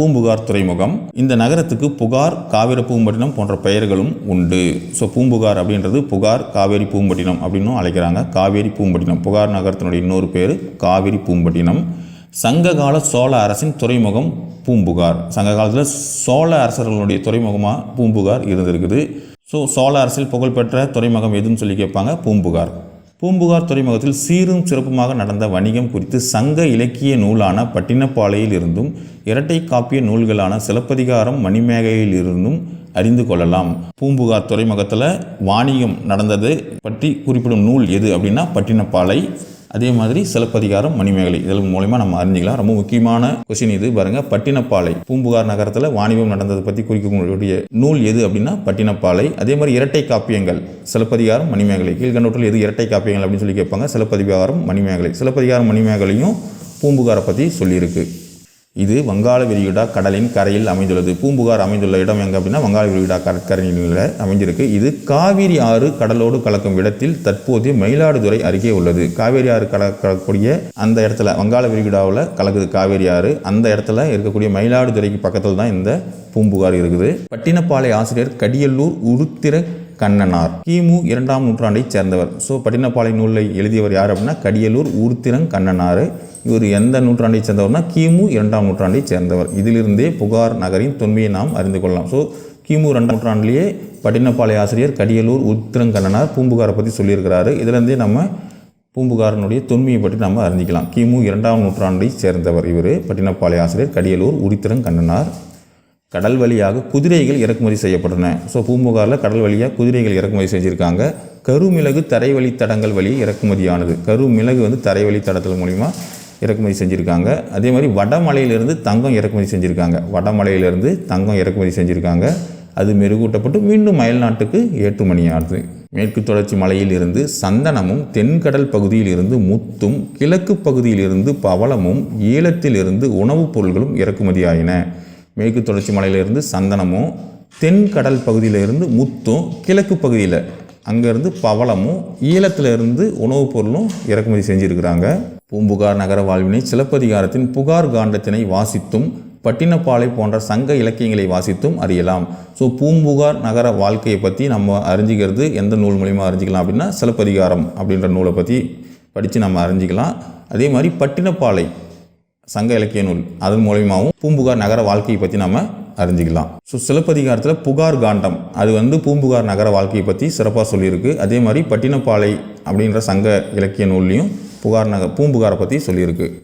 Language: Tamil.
பூம்புகார் துறைமுகம். இந்த நகரத்துக்கு புகார் காவிரி பூம்பட்டினம் போன்ற பெயர்களும் உண்டு. ஸோ பூம்புகார் அப்படின்றது புகார் காவேரி பூம்பட்டினம் அப்படின்னும் அழைக்கிறாங்க. காவேரி பூம்பட்டினம். புகார் நகரத்தினுடைய இன்னொரு பேர் காவிரி பூம்பட்டினம். சங்ககால சோழ அரசின் துறைமுகம் பூம்புகார். சங்க காலத்தில் சோழ அரசர்களுடைய துறைமுகமாக பூம்புகார் இருந்திருக்குது. ஸோ சோழ அரசில் புகழ்பெற்ற துறைமுகம் எதுன்னு சொல்லி கேட்பாங்க? பூம்புகார். பூம்புகார் துறைமுகத்தில் சீரும் சிறப்புமாக நடந்த வணிகம் குறித்து சங்க இலக்கிய நூலான பட்டினப்பாளையில் இருந்தும் இரட்டை காப்பிய நூல்களான சிலப்பதிகாரம் மணிமேகையில் இருந்தும் அறிந்து கொள்ளலாம். பூம்புகார் துறைமுகத்தில் வாணிகம் நடந்தது பற்றி குறிப்பிடும் நூல் எது அப்படின்னா பட்டினப்பாலை அதே மாதிரி சிலப்பதிகாரம் மணிமேகலை இதன் மூலயமா நம்ம அறிஞ்சிக்கலாம். ரொம்ப முக்கியமான கொஸ்டின் இது. பாருங்க பட்டினப்பாலை. பூம்புகார் நகரத்தில் வாணிபம் நடந்ததை பற்றி குறிக்கக்கூடிய நூல் எது அப்படின்னா பட்டினப்பாலை. அதே மாதிரி இரட்டை காப்பியங்கள். சிலப்பதிகாரம் மணிமேகலை. கீழ்கண்டோட்டில் எது இரட்டை காப்பியங்கள் அப்படின்னு சொல்லி கேட்பாங்க. சிலப்பதிகாரம் மணிமேகலை. சிலப்பதிகாரம் மணிமேகலையும் பூம்புகாரை பற்றி சொல்லியிருக்கு. இது வங்காள விரிகுடா கடலின் கரையில் அமைந்துள்ளது. பூம்புகார் அமைந்துள்ள இடம் எங்கே அப்படின்னா வங்காள விரிகுடா கடற்கரையில் அமைஞ்சிருக்கு. இது காவிரி ஆறு கடலோடு கலக்கும் இடத்தில் தற்போது மயிலாடுதுறை அருகே உள்ளது. காவேரி ஆறு கலக்கக்கூடிய அந்த இடத்துல வங்காள விரிகுடாவில் கலக்குது காவேரி ஆறு. அந்த இடத்துல இருக்கக்கூடிய மயிலாடுதுறைக்கு பக்கத்தில் தான் இந்த பூம்புகார் இருக்குது. பட்டினப்பாலை ஆசிரியர் கடியல்லூர் உருத்திர கண்ணனார். கிமு இரண்டாம் நூற்றாண்டைச் சேர்ந்தவர். ஸோ பட்டினப்பாலை நூலை எழுதியவர் யார் அப்படின்னா கடியலூர் ஊர்த்திரங் கண்ணனார் இவர் எந்த நூற்றாண்டைச் சேர்ந்தவர்னா கிமு இரண்டாம் நூற்றாண்டைச் சேர்ந்தவர். இதிலிருந்தே புகார் நகரின் தொன்மையை நாம் அறிந்து கொள்ளலாம். ஸோ கிமு ரெண்டாம் நூற்றாண்டிலேயே பட்டினப்பாலை ஆசிரியர் கடியலூர் உத்திரங்கண்ணனார் பூம்புகாரை பற்றி சொல்லியிருக்கிறாரு. இதிலிருந்தே நம்ம பூம்புகாரனுடைய தொன்மையை பற்றி நம்ம அறிஞ்சிக்கலாம். கிமு இரண்டாம் நூற்றாண்டை சேர்ந்தவர் இவர் பட்டினப்பாலை ஆசிரியர் கடியலூர் உரித்திரங்கண்ணனார் கடல் வழியாக குதிரைகள் இறக்குமதி செய்யப்பட்டன. ஸோ பூம்புகாரில் கடல் வழியாக குதிரைகள் இறக்குமதி செஞ்சுருக்காங்க. கருமிளகு தரைவழி தடங்கள் வழி இறக்குமதியானது. கருமிளகு வந்து தரைவழி தடத்தல் மூலிமா இறக்குமதி செஞ்சுருக்காங்க. அதே மாதிரி வடமலையிலிருந்து தங்கம் இறக்குமதி செஞ்சுருக்காங்க. வடமலையிலிருந்து தங்கம் இறக்குமதி செஞ்சுருக்காங்க. அது மெருகூட்டப்பட்டு மீண்டும் அயல்நாட்டுக்கு ஏற்றுமணியானது மேற்கு தொடர்ச்சி மலையில் இருந்து சந்தனமும் தென்கடல் பகுதியில் இருந்து முத்தும் கிழக்கு பகுதியில் இருந்து பவளமும் ஈழத்திலிருந்து உணவுப் பொருள்களும் இறக்குமதியாயின. மேற்கு தொடர்ச்சி மலையிலிருந்து சந்தனமும் தென்கடல் பகுதியிலிருந்து முத்தும் கிழக்கு பகுதியில் அங்கேருந்து பவளமும் ஈழத்திலிருந்து உணவுப் பொருளும் இறக்குமதி செஞ்சுருக்கிறாங்க. பூம்புகார் நகர வாழ்வினை சிலப்பதிகாரத்தின் புகார் காண்டத்தினை வாசித்தும் பட்டினப்பாலை போன்ற சங்க இலக்கியங்களை வாசித்தும் அறியலாம். ஸோ பூம்புகார் நகர வாழ்க்கையை பற்றி நம்ம அறிஞ்சிக்கிறது எந்த நூல் மூலிமா அறிஞ்சிக்கலாம் அப்படின்னா சிலப்பதிகாரம் அப்படின்ற நூலை பற்றி படித்து நம்ம அறிஞ்சிக்கலாம். அதே மாதிரி பட்டினப்பாலை சங்க இலக்கிய நூல் அதன் மூலியமாகவும் பூம்புகார் நகர வாழ்க்கையை பற்றி நம்ம அறிஞ்சிக்கலாம். ஸோ சிலப்பதிகாரத்தில் புகார் காண்டம் அது வந்து பூம்புகார் நகர வாழ்க்கையை பற்றி சிறப்பாக சொல்லியிருக்கு. அதே மாதிரி பட்டினப்பாலை அப்படின்ற சங்க இலக்கிய நூல்லையும் புகார் நகர் பூம்புகாரை பற்றி சொல்லியிருக்கு.